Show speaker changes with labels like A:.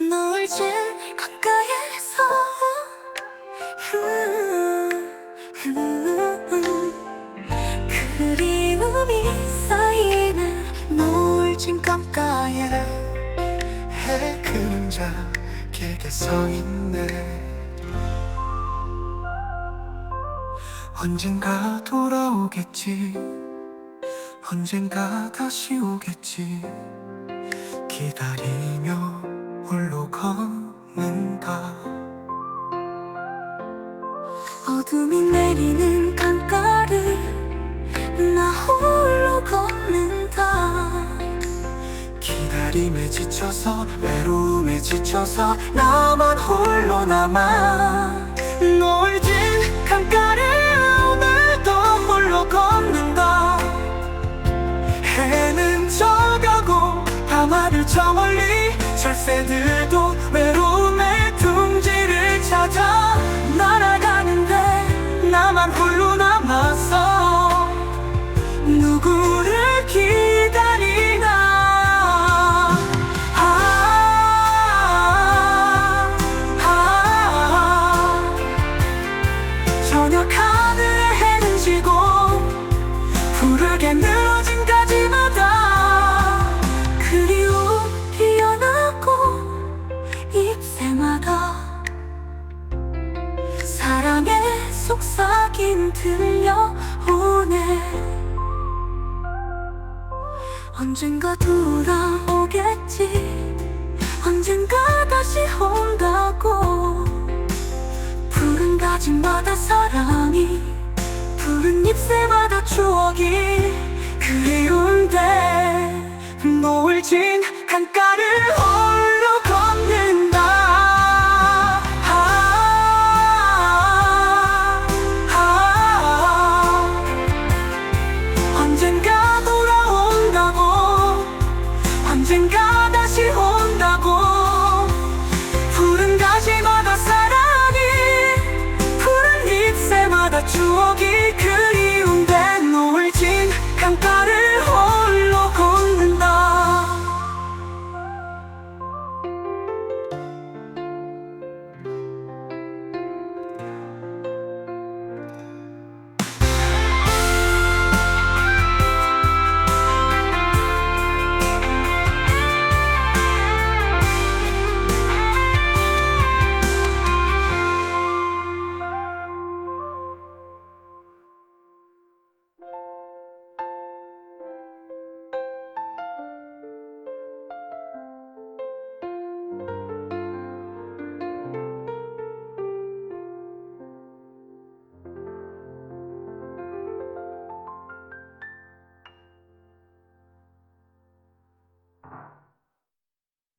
A: 널 제일 가까이에서. 그리움이 쌓이는
B: 노을진 깜가에. 해 그림자 길게 서 있네. 언젠가 돌아오겠지. 언젠가 다시 오겠지. 기다리며
A: 내리는 강가를 나 홀로 걷는다.
B: 기다림에 지쳐서 외로움에 지쳐서 나만 홀로 남아. 노을진 강가를 오늘도 홀로 걷는다. 해는 져가고 밤하늘 저 멀리 철새들도
A: 속삭임 들려오네. 언젠가 돌아오겠지. 언젠가 다시 온다고. 푸른 가지마다 사랑이 푸른 잎새마다 추억이
B: 그리운데 노을 진 강가 바다 추억이 그